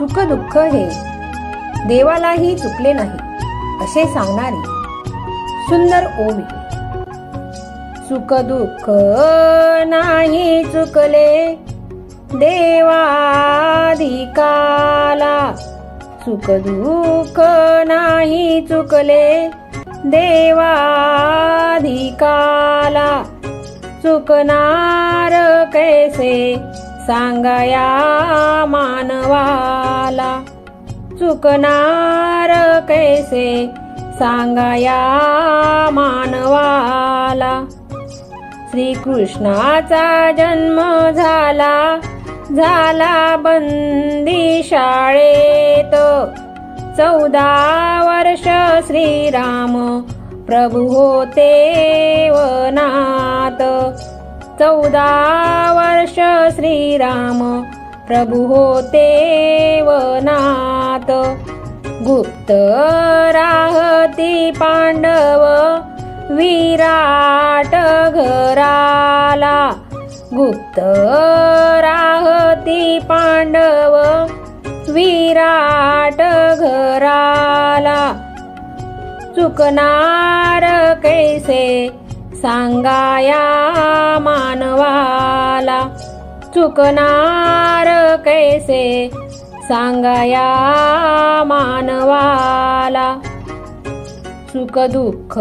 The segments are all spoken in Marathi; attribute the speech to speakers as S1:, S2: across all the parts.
S1: सुख दुःख हे. देवालाही चुकले नाही असे सांगणारी सुंदर ओवी. सुख दुःख नाही चुकले देवाधिकाला. सुख दुःख नाही चुकले देवाधिकाला. चुकणार कैसे? सांगया मानवाला चुकणार कैसे? सांगया मानवाला श्रीकृष्णाचा जन्म झाला झाला बंदी शाळेत. चौदा वर्ष श्रीराम प्रभू होते वनात. चौदा वर्ष श्रीराम प्रभू होते वनात. गुप्त राहती पांडव विराट घराला. गुप्त राहती पांडव विराट घराला. चुकणार कैसे सांगाया मानवाला चुकणार कैसे? सांगाया मानवाला सुख दुःख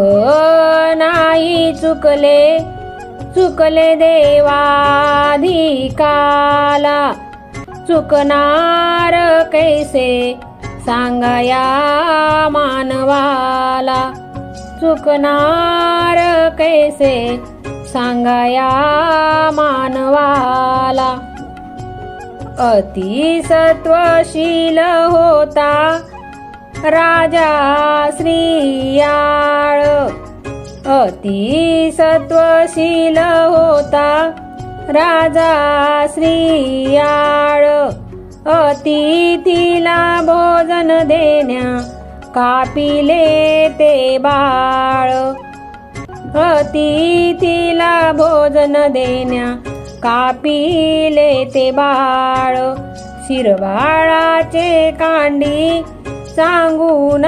S1: नाही चुकले चुकले देवाधिकाला चुकणार कैसे? सांगाया मानवाला चुकणार कैसे? सांगाया मानवाला. अतिसत्वशील होता राजा श्रीयाळ. अतिसत्वशील होता राजा श्रीयाळ. अतिथीला भोजन देण्या कापिले ते बाळ. अतिथीला भोजन देण्या कापिले ते बाळ. शिरबाळाचे कांडी सांगून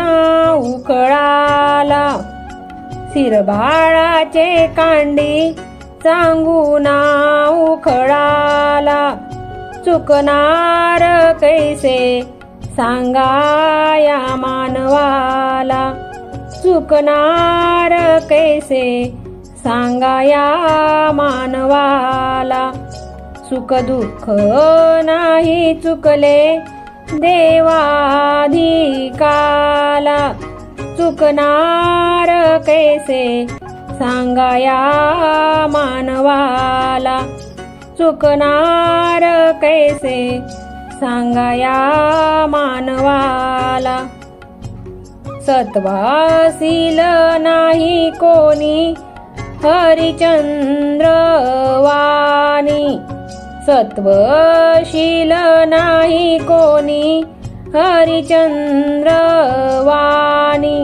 S1: उकळाला. शिरबाळाचे कांडी सांगून उखळाला चुकणार कैसे? सांगाया मानवाला चुकणार कैसे? सांगाया मानवाला सुख दुःख नाही चुकले देवाधिकाला चुकणार कैसे? सांगाया मानवाला चुकणार कैसे? सांगा या मानवाला. सत्वासील नाही कोणी हरिचंद्र वाणी सत्वशील नाही कोणी हरिचंद्र वाणी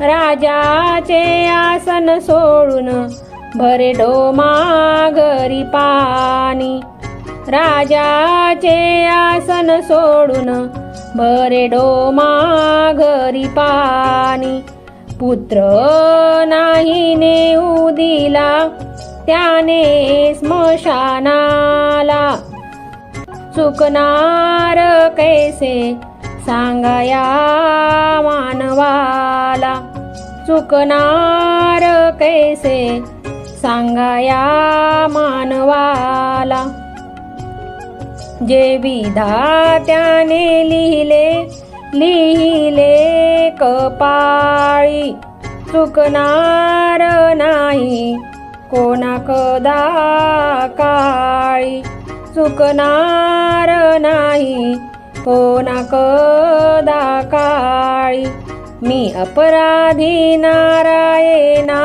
S1: राजाचे आसन सोडून भरे डोमा घरी पाणी. राजाचे आसन सोडून बरे डोमा घरी पाणी. पुत्र नाही नेऊ दिला त्याने स्मशानाला. चुकणार कैसे? सांगाया मानवाला. चुकणार कैसे? सांगाया मानवाला. जे विधात्याने लिहिले लिहिले कपाळी. चुकणार नाही कोणा कदा काळी चुकणार नाही कोणा कदा काळी मी अपराधी नारायणा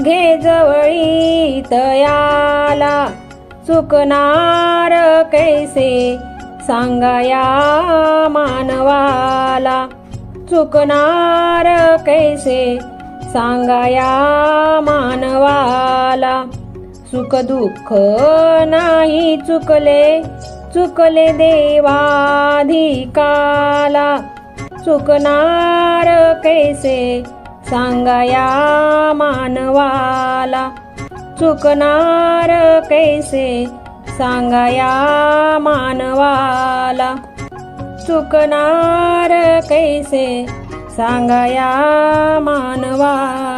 S1: घे जवळी तयाला चुकणार कैसे? सांगाया मानवाला चुकणार कैसे? सांगाया मानवाला सुख दुःख नाही चुकले चुकले देवाधिकाला. चुकणार कैसे? सांगाया मानवाला. चुकणार कैसे? सांगाया मानवाला. चुकणार कैसे? सांगाया मानवाला.